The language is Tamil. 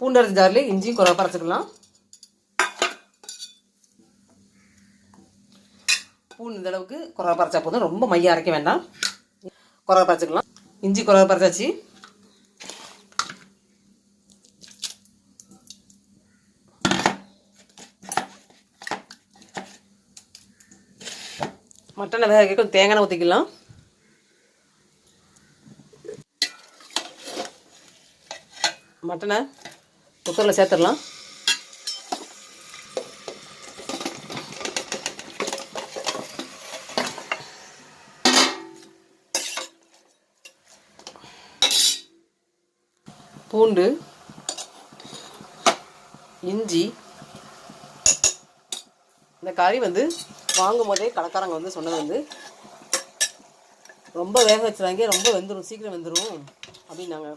பூண்டு ஜாரில் இஞ்சியும் குறை பறச்சிக்கலாம். பூண்டு இந்த அளவுக்கு குறை பறச்சா போதும். ரொம்ப மையம் அரைக்க வேண்டாம். குறை பறைச்சிக்கலாம். இஞ்சி குறை பறைச்சாச்சு. மட்டனை வேக கொஞ்சம் தேங்காய் ஊற்றிக்கலாம் மட்டனை குக்கரில் சேர்த்துடலாம். பூண்டு இஞ்சி இந்த கறி வந்து வாங்கும் போதே கடைக்காரங்க வந்து சொன்னது வந்து ரொம்ப வேக வச்சுறாங்க ரொம்ப வெந்துடும் சீக்கிரம் வெந்துடும் அப்படின்னாங்க.